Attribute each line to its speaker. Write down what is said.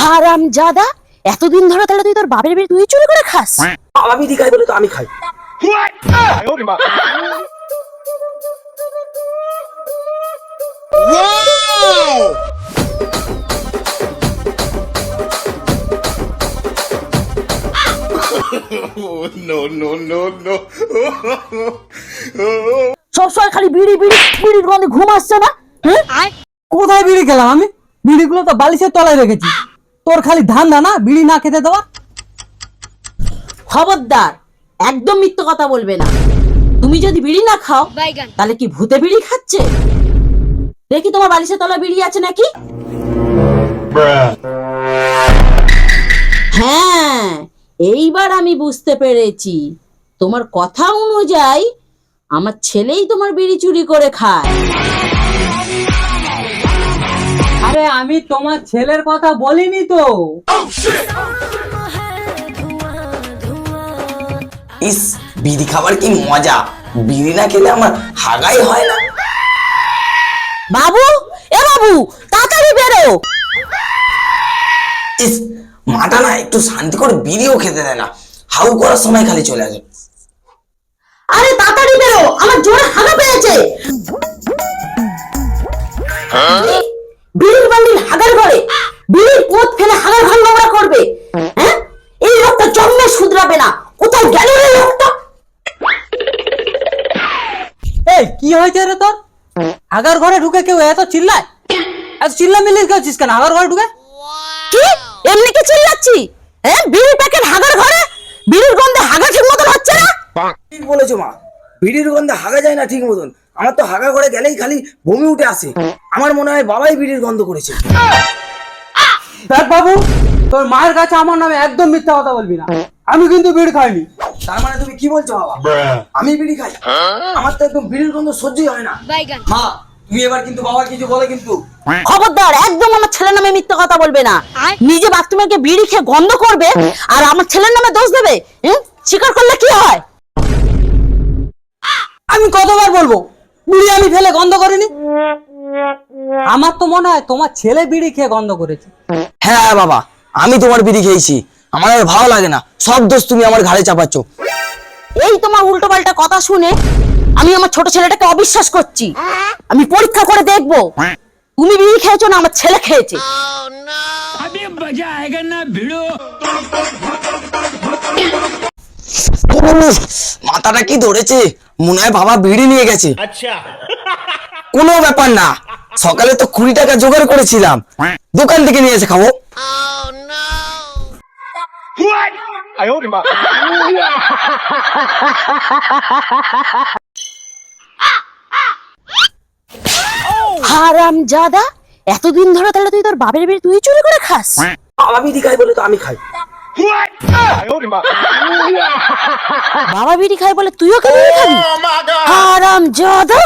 Speaker 1: হারাম জাদা এতদিন ধরে তাহলে তুই তোর বাপের বিড়ি তুই চুরি করে খাস?
Speaker 2: বাবা বিড়ি খাই বলে তো আমি খাই।
Speaker 1: সবসময় খালি বিড়ি বিড়ি বিড়ির গন্ধে ঘুম আসছে না?
Speaker 3: কোথায় বিড়ি খেলাম আমি? বিড়িগুলো তো বালিশের তলায় রেখেছি। তোর খালি ধান না বিড়ি না খেতে দেওয়া?
Speaker 1: খবরদার একদম মিথ্যে কথা বলবে না। তুমি যদি বিড়ি না খাও তাহলে কি ভূতে বিড়ি খাচ্ছে? দেখি তোমার বালিশের তলা বিড়ি আছে নাকি? হ্যাঁ এইবার আমি বুঝতে পেরেছি। তোমার কথা অনুযায়ী আমার ছেলেই তোমার বিড়ি চুরি করে খায়।
Speaker 3: আরে আমি তোমার ছেলের কথা বলিনি তো।
Speaker 2: ইস বিড়ি খাবার কি মজা? বিড়ি না খেলে আমার হাগাই হয় না।
Speaker 1: বাবু এ বাবু তাড়াতাড়ি বেরো।
Speaker 2: ইস মাটা না একটু শান্তি করে বিড়িও খেতে দেয় না। হাউ করার সময় খালি চলে আসে।
Speaker 1: আরে তাড়াতাড়ি বেরো আমার জোরে হাগা পেয়েছে। এই
Speaker 3: কি হয়েছে রে তোর? আগার ঘরে ঢুকে কেউ এত চিল্লায়? এত চিল্লা মিল্লি করছিস কেন? আগার ঘরে ঢুকে?
Speaker 1: কি? এমনি কি চিল্লাচ্ছি? হ্যাঁ বিড়ির প্যাকেট হাগার ঘরে? বিড়ির গন্ধে হাগা ঠিক মতন হচ্ছে না?
Speaker 2: ঠিক বলেছ মা। বিড়ির গন্ধে হাগা যায় না ঠিক মতন। আমার তো হাগা ঘরে গেলেই খালি বমি উঠে আসে। আমার মনে হয় বাবাই বিড়ির গন্ধ করেছে।
Speaker 3: দেখ বাবু তোর মায়ের কাছে আমার নামে একদম মিথ্যা কথা বলবি না। আমি কিন্তু বিড়ি খাইনি।
Speaker 2: তার মানে তুমি কি বলছো বাবা? আমি বিড়ি খাই। আমার তো একদম বিড়ির গন্ধ সহ্যই হয় না। মা তুমি এবার কিন্তু বাবার কিছু বলে কিন্তু।
Speaker 1: খবরদার একদম আমার ছেলের নামে মিথ্যে কথা বলবে না। নিজে বাথরুমে গিয়ে বিড়ি খেয়ে গন্ধ করবে আর আমার ছেলের নামে দোষ দেবে? স্বীকার করলে কি হয়?
Speaker 3: আমি কতবার বলব? বিড়ি আমি ফেলে গন্ধ করিনি? আমার তো মনে হয় তোমার ছেলে বিড়ি খেয়ে গন্ধ করেছে।
Speaker 2: হ্যাঁ বাবা আমি তোমার বিড়ি খেয়েছি। আমার আর ভালো লাগে না। সব দোষ তুমি আমার ঘাড়ে চাপাচ্ছ।
Speaker 1: এই তোমার উল্টো পাল্টা কথা শুনে আমি আমার ছোট ছেলেটাকে অবিশ্বাস করছি। আমি পরীক্ষা করে দেখব। তুমি বিড়ি খেয়েছো না আমার ছেলে খেয়েছে?
Speaker 2: মাথাটা কি ধরেছে? মনে হয় বাবা বিড়ি নিয়ে গেছে। কোনো ব্যাপার না। সকালে তো কুড়ি টাকা জোগাড় করেছিলাম। দোকান থেকে নিয়ে এসে খাব।
Speaker 1: হারাম জাদা এতদিন ধরে তাহলে তুই তোর বাপের বিড়ি তুই চুরি করে খাস?
Speaker 2: বাবা বিড়ি খাই বলে তো আমি খাই।
Speaker 1: বাবা বিড়ি খায় বলে তুইও কি বিড়ি খাবি? হারাম জাদা।